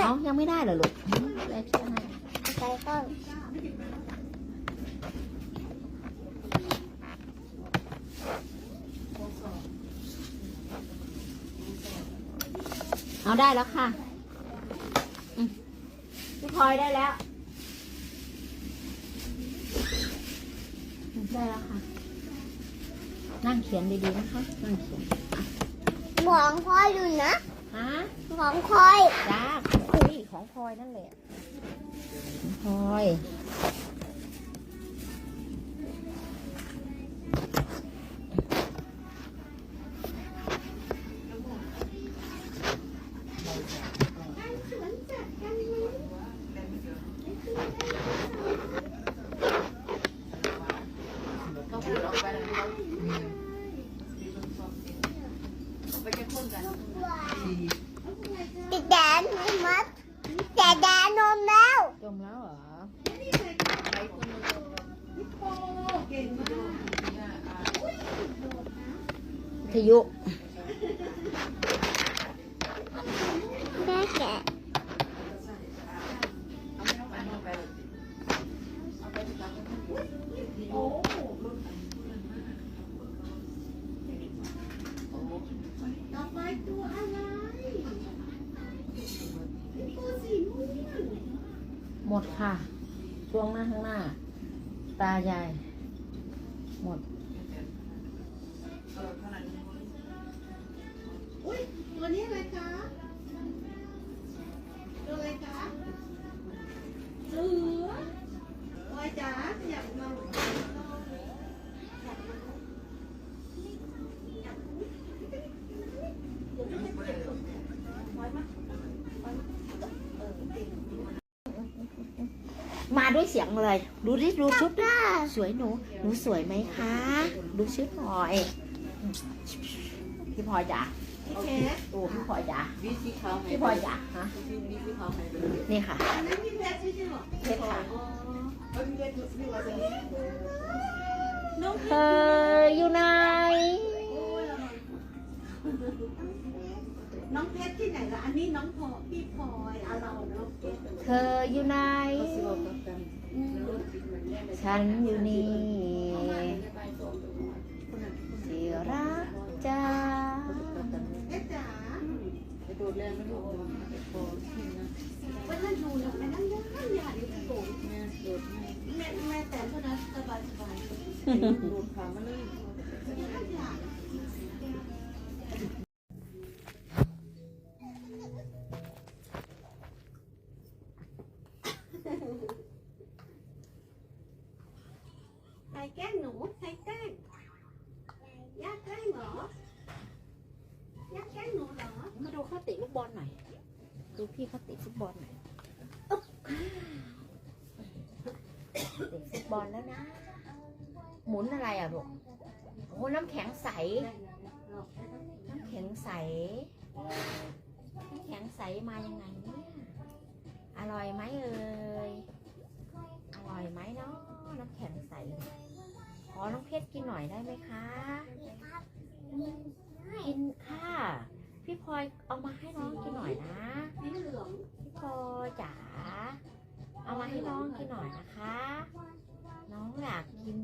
น่ะเอายังไม่ได้เหรอลูกอืมแม่ช่วยให้ใส่ก้อนเอาได้แล้วค่ะอืมพี่พลอยได้แล้วอืมได้แล้วค่ะ นั่งเขียนดีๆนะคะ นั่งเขียน หมองคอยอยู่นะ ฮะ หมองคอย จ้า ของคุยของพลอยนั่นแหละของพลอยติดแดนไม่มัดแต่แดนนม แล้วจมแล้วเก่งมากทยุแม่แกะ หมดค่ะ ช่วงหน้าข้างหน้า ตายาย หมด มาด้วยเสียงเลย ดูดิดูชุดดิป้าสวยหนู หนูสวยไหมคะ ดูชุดหน่อยพี่พลอยจ๋าพี่เพชรโอ้พี่พลอยจ๋าวิธีเขาไหมพี่พลอยจ๋าฮะวิธีเขาไหมนี่ค่ะอันนั้นพี่เพชรใช่ไหมเพชรค่ะเออพี่เพชรพี่ว่าจะน้องเพเธชรออยู่ไหนน้องเพชรที่ไหนล่ะ อันนี้น้องพลอยพี่พลอยเอาเราน้องเพชรเธออยู่ไหน ฉันอยู่นี่ที่รักจ้า พี่เขาติฟุตบอลหน่อยติฟุตบอลแล้วนะ หมุนอะไรอะลูกโอ้น้ำแข็งใส น้ำแข็งใส น้ำแข็งใสมายังไงเนี่ย อร่อยไหมเอ่ย อร่อยไหมเนาะน้ำแข็งใส ขอน้องเพชรกินหน่อยได้ไหมคะ กินค่ะ พี่พลอยเอามาให้น้องกินหน่อยนะ สีเหลือง พี่พลอยจ๋า เอามา ให้น้องกินหน่อยนะคะ น้องอยากกิน